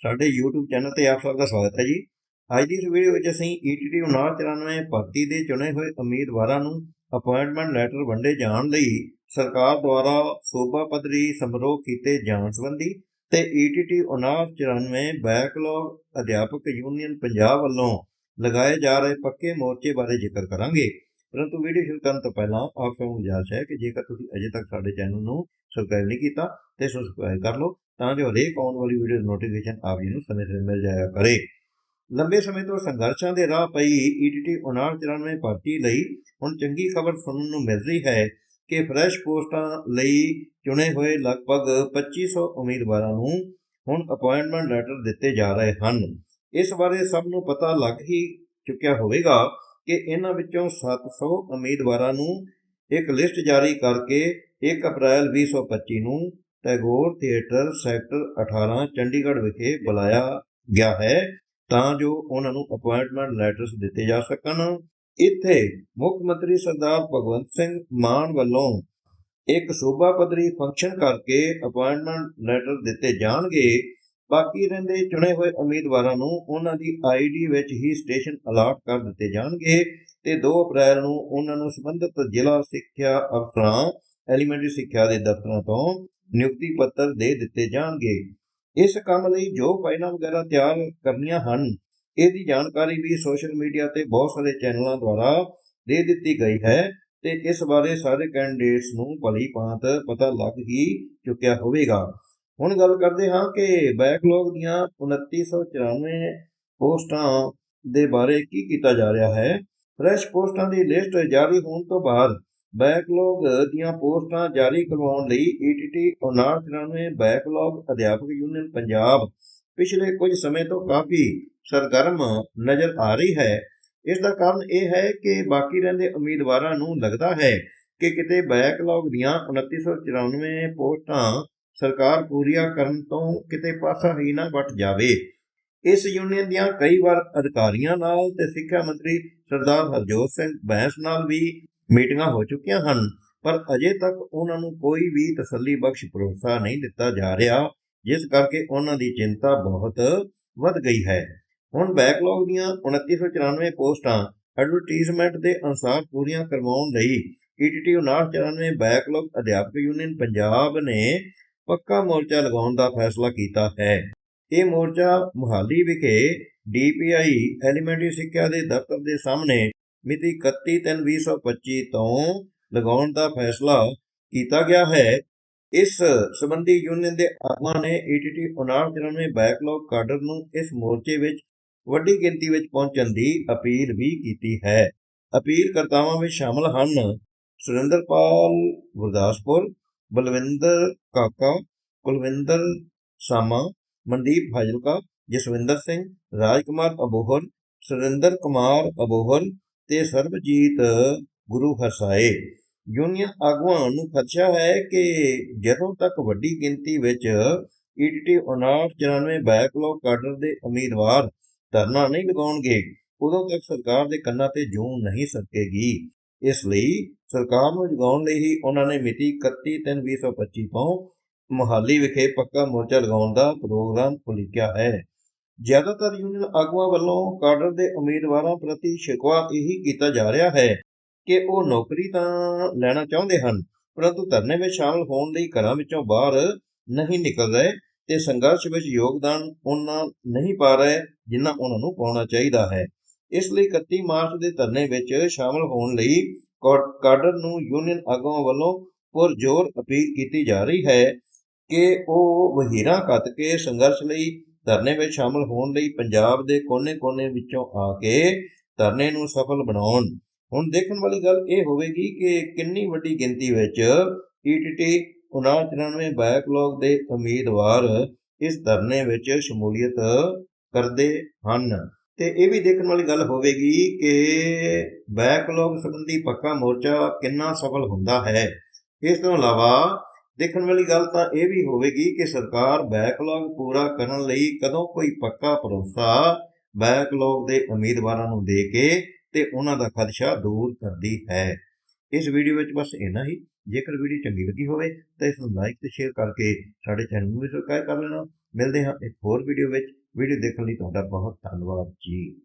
ਸਾਡੇ YouTube channel ਤੇ ਆਪ ਸਭ ਦਾ ਸਵਾਗਤ ਹੈ ਜੀ। ਅੱਜ ਦੀ ਇਸ ਵੀਡੀਓ ਵਿੱਚ ਅਸੀਂ E ETT 994 ਭਰਤੀ ਦੇ ਚੁਣੇ ਹੋਏ ਉਮੀਦਵਾਰਾਂ ਨੂੰ ਅਪਾਇੰਟਮੈਂਟ ਲੈਟਰ ਵੰਡੇ ਜਾਣ ਲਈ ਸਰਕਾਰ ਦੁਆਰਾ ਸੂਬਾ ਪੱਧਰੀ ਸਮਾਰੋਹ ਕੀਤੇ ਜਾਣ ਸੰਬੰਧੀ ਤੇ E ETT 994 ਬੈਕਲੌਗ ਅਧਿਆਪਕ ਯੂਨੀਅਨ ਪੰਜਾਬ ਵੱਲੋਂ ਲਗਾਏ ਜਾ ਰਹੇ ਪੱਕੇ ਮੋਰਚੇ ਬਾਰੇ ਜ਼ਿਕਰ ਕਰਾਂਗੇ। ਪਰੰਤੂ ਵੀਡੀਓ ਸ਼ੁਰੂ ਕਰਨ ਤੋਂ ਪਹਿਲਾਂ ਆਪ ਸਭ ਨੂੰ ਗੁਜ਼ਾਰਿਸ਼ ਹੈ ਕਿ ਜੇਕਰ ਤੁਸੀਂ ਅਜੇ ਤੱਕ ਸਾਡੇ ਚੈਨਲ ਨੂੰ ਸਬਸਕ੍ਰਾਈਬ ਨਹੀਂ ਕੀਤਾ ਤੇ ਸਬਸਕ੍ਰਾਈਬ ਕਰ ਲਓ। ਤਾਂ ਜੋ ਹਰੇਕ ਆਉਣ ਵਾਲੀ ਵੀਡੀਓ ਨੋਟੀਫਿਕੇਸ਼ਨ ਆਪ ਜੀ ਨੂੰ ਸਮੇਂ ਸਿਰ ਮਿਲ ਜਾਇਆ ਕਰੇ। ਲੰਬੇ ਸਮੇਂ ਤੋਂ ਸੰਘਰਸ਼ਾਂ ਦੇ ਰਾਹ ਪਈ E ETT 994 ਭਰਤੀ ਲਈ ਹੁਣ ਚੰਗੀ ਖਬਰ ਸੁਣਨ ਨੂੰ ਮਿਲ ਰਹੀ ਹੈ ਕਿ ਫਰੈਸ਼ ਪੋਸਟਾਂ ਲਈ ਚੁਣੇ ਹੋਏ ਲਗਭਗ 2500 ਉਮੀਦਵਾਰਾਂ ਨੂੰ ਹੁਣ ਅਪਾਇੰਟਮੈਂਟ ਲੈਟਰ ਦਿੱਤੇ ਜਾ ਰਹੇ ਹਨ। ਇਸ ਬਾਰੇ ਸਭ ਨੂੰ ਪਤਾ ਲੱਗ ਹੀ ਚੁੱਕਿਆ ਹੋਵੇਗਾ ਕਿ ਇਹਨਾਂ ਵਿੱਚੋਂ 700 ਉਮੀਦਵਾਰਾਂ ਨੂੰ ਇੱਕ ਲਿਸਟ ਜਾਰੀ ਕਰਕੇ 1 ਅਪ੍ਰੈਲ 2025 ਨੂੰ ਟੈਗੋਰ ਥੀਏਟਰ ਸੈਕਟਰ 18 ਚੰਡੀਗੜ੍ਹ ਵਿਖੇ ਬੁਲਾਇਆ ਗਿਆ ਹੈ ਤਾਂ ਜੋ ਉਹਨਾਂ ਨੂੰ ਅਪਾਇੰਟਮੈਂਟ ਲੈਟਰਸ ਦਿੱਤੇ ਜਾ ਸਕਣ। ਇੱਥੇ ਮੁੱਖ ਮੰਤਰੀ ਸਰਦਾਰ ਭਗਵੰਤ ਸਿੰਘ ਮਾਨ ਵੱਲੋਂ ਇੱਕ ਸੂਬਾ ਪੱਧਰੀ ਫੰਕਸ਼ਨ ਕਰਕੇ ਅਪਾਇੰਟਮੈਂਟ ਲੈਟਰ ਦਿੱਤੇ ਜਾਣਗੇ। ਬਾਕੀ ਰਹਿੰਦੇ ਚੁਣੇ ਹੋਏ ਉਮੀਦਵਾਰਾਂ ਨੂੰ ਉਹਨਾਂ ਦੀ ਆਈਡੀ ਵਿੱਚ ਹੀ ਸਟੇਸ਼ਨ ਅਲਾਟ ਕਰ ਦਿੱਤੇ ਜਾਣਗੇ ਤੇ 2 ਅਪ੍ਰੈਲ ਨੂੰ ਉਹਨਾਂ ਨੂੰ ਸੰਬੰਧਿਤ ਜ਼ਿਲ੍ਹਾ ਸਿੱਖਿਆ ਅਫਸਰਾਂ, ਐਲੀਮੈਂਟਰੀ ਸਿੱਖਿਆ ਦੇ ਦਫ਼ਤਰਾਂ ਤੋਂ ਨਿਯੁਕਤੀ ਪੱਤਰ ਦੇ ਦਿੱਤੇ ਜਾਣਗੇ। ਇਸ ਕੰਮ ਲਈ ਜੋ ਫਾਈਲਾਂ ਵਗੈਰਾ ਤਿਆਰ ਕਰਨੀਆਂ ਹਨ, ਇਹਦੀ ਜਾਣਕਾਰੀ ਵੀ ਸੋਸ਼ਲ ਮੀਡੀਆ ਤੇ ਬਹੁਤ ਸਾਰੇ ਚੈਨਲਾਂ ਦੁਆਰਾ ਦੇ ਦਿੱਤੀ ਗਈ ਹੈ ਤੇ ਇਸ ਬਾਰੇ ਸਾਰੇ ਕੈਂਡੀਡੇਟਸ ਨੂੰ ਭਲੀ ਭਾਂਤ ਪਤਾ ਲੱਗ ਹੀ ਚੁੱਕਿਆ ਹੋਵੇਗਾ। ਹੁਣ ਗੱਲ ਕਰਦੇ ਹਾਂ ਕਿ ਬੈਕਲੌਗ ਦੀਆਂ 2994 ਪੋਸਟਾਂ ਦੇ ਬਾਰੇ ਕੀ ਕੀਤਾ ਜਾ ਰਿਹਾ ਹੈ। ਫਰੈਸ਼ ਪੋਸਟਾਂ ਦੀ ਲਿਸਟ ਜਾਰੀ ਹੋਣ ਤੋਂ ਬਾਅਦ ਬੈਕਲੌਗ ਦੀਆਂ ਪੋਸਟਾਂ ਜਾਰੀ ਕਰਵਾਉਣ ਲਈ E ETT 994 ਬੈਕਲੌਗ ਅਧਿਆਪਕ ਯੂਨੀਅਨ ਪੰਜਾਬ ਪਿਛਲੇ ਕੁਝ ਸਮੇਂ ਤੋਂ ਕਾਫੀ ਸਰਗਰਮ ਨਜ਼ਰ ਆ ਰਹੀ ਹੈ। ਇਸ ਦਾ ਕਾਰਨ ਇਹ ਹੈ ਕਿ ਬਾਕੀ ਰਹਿੰਦੇ ਉਮੀਦਵਾਰਾਂ ਨੂੰ ਲੱਗਦਾ ਹੈ ਕਿ ਕਿਤੇ ਬੈਕਲੌਗ ਦੀਆਂ 2994 ਪੋਸਟਾਂ ਸਰਕਾਰ ਪੂਰੀਆਂ ਕਰਨ ਤੋਂ ਕਿਤੇ ਪਾਸਾ ਹੀ ਨਾ ਵੱਟ ਜਾਵੇ। ਇਸ ਯੂਨੀਅਨ ਦੀਆਂ ਕਈ ਵਾਰ ਅਧਿਕਾਰੀਆਂ ਨਾਲ ਤੇ ਸਿੱਖਿਆ ਮੰਤਰੀ ਸਰਦਾਰ ਹਰਜੋਤ ਸਿੰਘ ਬੈਂਸ ਨਾਲ ਵੀ ਮੀਟਿੰਗਾਂ ਹੋ ਚੁੱਕੀਆਂ ਹਨ, ਪਰ ਅਜੇ ਤੱਕ ਉਹਨਾਂ ਨੂੰ ਕੋਈ ਵੀ ਤਸੱਲੀ ਬਖਸ਼ ਭਰੋਸਾ ਨਹੀਂ ਦਿੱਤਾ ਜਾ ਰਿਹਾ, ਜਿਸ ਕਰਕੇ ਉਹਨਾਂ ਦੀ ਚਿੰਤਾ ਬਹੁਤ ਵੱਧ ਗਈ ਹੈ। ਹੁਣ ਬੈਕਲੌਗ ਦੀਆਂ 2994 ਪੋਸਟਾਂ ਐਡਵਰਟਾਈਜ਼ਮੈਂਟ ਦੇ ਅਨੁਸਾਰ ਪੂਰੀਆਂ ਕਰਵਾਉਣ ਲਈ E ETT 994 ਬੈਕਲੌਗ ਅਧਿਆਪਕ ਯੂਨੀਅਨ ਪੰਜਾਬ ਨੇ ਪੱਕਾ ਮੋਰਚਾ ਲਗਾਉਣ ਦਾ ਫੈਸਲਾ ਕੀਤਾ ਹੈ। ਇਹ ਮੋਰਚਾ ਮੁਹਾਲੀ ਵਿਖੇ DPI ਐਲੀਮੈਂਟਰੀ ਸਿੱਖਿਆ ਦੇ ਦਫ਼ਤਰ ਦੇ ਸਾਹਮਣੇ ਮਿਤੀ 31/3/2025 ਤੋਂ ਲਗਾਉਣ ਦਾ ਫੈਸਲਾ ਕੀਤਾ ਗਿਆ ਹੈ। ਇਸ ਸੰਬੰਧੀ ਯੂਨੀਅਨ ਦੇ ਆਗੂਆਂ ਨੇ E ETT 994 ਬੈਕਲੌਗ ਕਾਡਰ ਨੂੰ ਇਸ ਮੋਰਚੇ ਵਿੱਚ ਵੱਡੀ ਗਿਣਤੀ ਵਿੱਚ ਪਹੁੰਚਣ ਦੀ ਅਪੀਲ ਵੀ ਕੀਤੀ ਹੈ। ਅਪੀਲ ਕਰਤਾਵਾਂ ਵਿੱਚ ਸ਼ਾਮਲ ਹਨ। ਸੁਰਿੰਦਰਪਾਲ ਗੁਰਦਾਸਪੁਰ, ਬਲਵਿੰਦਰ ਕਾਕਾ, ਕੁਲਵਿੰਦਰ ਸਾਮਾ, ਮਨਦੀਪ ਫਾਜ਼ਿਲਕਾ, ਜਸਵਿੰਦਰ ਸਿੰਘ, ਰਾਜਕੁਮਾਰ ਅਬੋਹਰ, ਸੁਰਿੰਦਰ ਕੁਮਾਰ ਅਬੋਹਰ ਤੇ ਸਰਬਜੀਤ ਗੁਰੂ ਹਰਸਾਏ। ਯੂਨੀਅਨ ਆਗੂਆਂ ਨੂੰ ਖਦਸ਼ਾ ਹੈ ਕਿ ਜਦੋਂ ਤੱਕ ਵੱਡੀ ਗਿਣਤੀ ਵਿੱਚ E ETT 994 ਬੈਕਲੌਗ ਕਾਡਰ ਦੇ ਉਮੀਦਵਾਰ ਧਰਨਾ ਨਹੀਂ ਲਗਾਉਣਗੇ, ਉਦੋਂ ਤੱਕ ਸਰਕਾਰ ਦੇ ਕੰਨਾਂ ਤੇ ਜੂੰ ਨਹੀਂ ਸਕੇਗੀ ਇਸ ਲਈ ਸਰਕਾਰ ਨੂੰ ਜਗਾਉਣ ਲਈ ਹੀ ਉਹਨਾਂ ਨੇ ਮਿਤੀ 31/3/2025 ਤੋਂ ਮੁਹਾਲੀ ਵਿਖੇ ਪੱਕਾ ਮੋਰਚਾ ਲਗਾਉਣ ਦਾ ਪ੍ਰੋਗਰਾਮ ਉਲੀਕਿਆ ਹੈ। ਜ਼ਿਆਦਾਤਰ ਯੂਨੀਅਨ ਆਗੂਆਂ ਵੱਲੋਂ ਕਾਡਰ ਦੇ ਉਮੀਦਵਾਰਾਂ ਪ੍ਰਤੀ ਸ਼ਿਕਵਾ ਇਹੀ ਕੀਤਾ ਜਾ ਰਿਹਾ ਹੈ ਕਿ ਉਹ ਨੌਕਰੀ ਤਾਂ ਲੈਣਾ ਚਾਹੁੰਦੇ ਹਨ, ਪਰੰਤੂ ਧਰਨੇ ਵਿੱਚ ਸ਼ਾਮਲ ਹੋਣ ਲਈ ਘਰਾਂ ਵਿੱਚੋਂ ਬਾਹਰ ਨਹੀਂ ਨਿਕਲ ਰਹੇ ਤੇ ਸੰਘਰਸ਼ ਵਿੱਚ ਯੋਗਦਾਨ ਉਹਨਾਂ ਨਹੀਂ ਪਾ ਰਹੇ ਜਿੰਨਾ ਉਹਨਾਂ ਨੂੰ ਪਾਉਣਾ ਚਾਹੀਦਾ ਹੈ। ਇਸ ਲਈ 31 ਮਾਰਚ ਦੇ ਧਰਨੇ ਵਿੱਚ ਸ਼ਾਮਲ ਹੋਣ ਲਈ ਕਾ- ਕਾਡਰ ਨੂੰ ਯੂਨੀਅਨ ਆਗੂਆਂ ਵੱਲੋਂ ਪੁਰਜ਼ੋਰ ਅਪੀਲ ਕੀਤੀ ਜਾ ਰਹੀ ਹੈ ਕਿ ਉਹ ਵਹੀਰਾਂ ਕੱਤ ਕੇ ਸੰਘਰਸ਼ ਲਈ ਧਰਨੇ ਵਿੱਚ ਸ਼ਾਮਲ ਹੋਣ ਲਈ ਪੰਜਾਬ ਦੇ ਕੋਨੇ-ਕੋਨੇ ਵਿੱਚੋਂ ਆ ਕੇ ਧਰਨੇ ਨੂੰ ਸਫਲ ਬਣਾਉਣ। ਹੁਣ ਦੇਖਣ ਵਾਲੀ ਗੱਲ ਇਹ ਹੋਵੇਗੀ ਕਿ ਕਿੰਨੀ ਵੱਡੀ ਗਿਣਤੀ ਵਿੱਚ E ETT 994 ਬੈਕਲੌਗ ਦੇ ਉਮੀਦਵਾਰ ਇਸ ਧਰਨੇ ਵਿੱਚ ਸ਼ਮੂਲੀਅਤ ਕਰਦੇ ਹਨ। ਤੇ ਇਹ ਵੀ ਦੇਖਣ ਵਾਲੀ ਗੱਲ ਹੋਵੇਗੀ ਕਿ ਬੈਕਲੌਗ ਸੰਬੰਧੀ ਪੱਕਾ ਮੋਰਚਾ ਕਿੰਨਾ ਸਫਲ ਹੁੰਦਾ ਹੈ। ਇਸ ਤੋਂ ਇਲਾਵਾ ਦੇਖਣ ਵਾਲੀ ਗੱਲ ਤਾਂ ਇਹ ਵੀ ਹੋਵੇਗੀ ਕਿ ਸਰਕਾਰ ਬੈਕਲੌਗ ਪੂਰਾ ਕਰਨ ਲਈ ਕਦੋਂ ਕੋਈ ਪੱਕਾ ਭਰੋਸਾ ਬੈਕਲੌਗ ਦੇ ਉਮੀਦਵਾਰਾਂ ਨੂੰ ਦੇ ਕੇ ਤੇ ਉਹਨਾਂ ਦਾ ਖਦਸ਼ਾ ਦੂਰ ਕਰਦੀ ਹੈ। ਇਸ ਵੀਡੀਓ ਵਿੱਚ ਬਸ ਇੰਨਾ ਹੀ। ਜੇਕਰ ਵੀਡੀਓ ਚੰਗੀ ਲੱਗੀ ਹੋਵੇ ਤਾਂ ਇਸ ਨੂੰ ਲਾਈਕ ਤੇ ਸ਼ੇਅਰ ਕਰਕੇ ਸਾਡੇ ਚੈਨਲ ਨੂੰ ਵੀ ਸਬਸਕ੍ਰਾਈਬ ਕਰ ਲੈਣਾ। ਮਿਲਦੇ ਹਾਂ ਇੱਕ ਹੋਰ ਵੀਡੀਓ ਵਿੱਚ। ਵੀਡੀਓ ਦੇਖਣ ਲਈ ਤੁਹਾਡਾ ਬਹੁਤ ਧੰਨਵਾਦ ਜੀ।